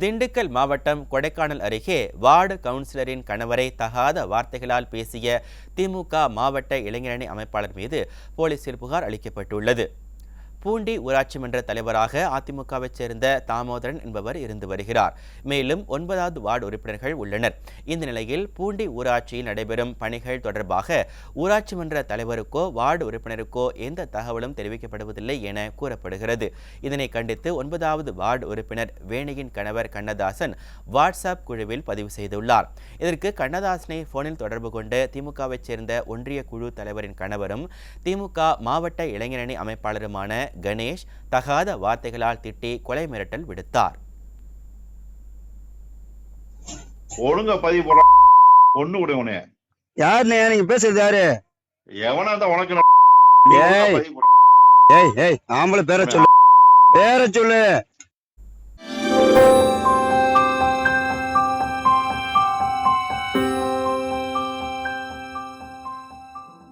திண்டுக்கல் மாவட்டம் கொடைக்கானல் அருகே வார்டு கவுன்சிலரின் கணவரை தகாத வார்த்தைகளால் பேசிய திமுக மாவட்ட இளைஞரணி அமைப்பாளர் மீது போலீசில் புகார் அளிக்கப்பட்டுள்ளது. பூண்டி ஊராட்சி மன்ற தலைவராக அதிமுகவைச் சேர்ந்த தாமோதரன் என்பவர் இருந்து வருகிறார். மேலும் ஒன்பதாவது வார்டு உறுப்பினர்கள் உள்ளனர். இந்த நிலையில் பூண்டி ஊராட்சியில் நடைபெறும் பணிகள் தொடர்பாக ஊராட்சி மன்ற தலைவருக்கோ வார்டு உறுப்பினருக்கோ எந்த தகவலும் தெரிவிக்கப்படுவதில்லை என கூறப்படுகிறது. இதனை கண்டித்து ஒன்பதாவது வார்டு உறுப்பினர் வேணியின் கணவர் கண்ணதாசன் வாட்ஸ்அப் குழுவில் பதிவு செய்துள்ளார். இதற்கு கண்ணதாசனை போனில் தொடர்பு கொண்டு திமுகவைச் சேர்ந்த ஒன்றிய குழு தலைவரின் கணவரும் திமுக மாவட்ட இளைஞரணி அமைப்பாளருமான கணேஷ் தகாத வார்த்தைகளால் திட்டி கொலை மிரட்டல் விடுத்தார். ஒழுங்கா பதிவு போட ஒண்ணு விட உனே யாருண்ணே? நீங்க பேசுறது யாரு? எவனா இருந்தா உனக்கு ஏய். ஏய் ஆம்பளை பேரை சொல்லு. பேரை சொல்லு.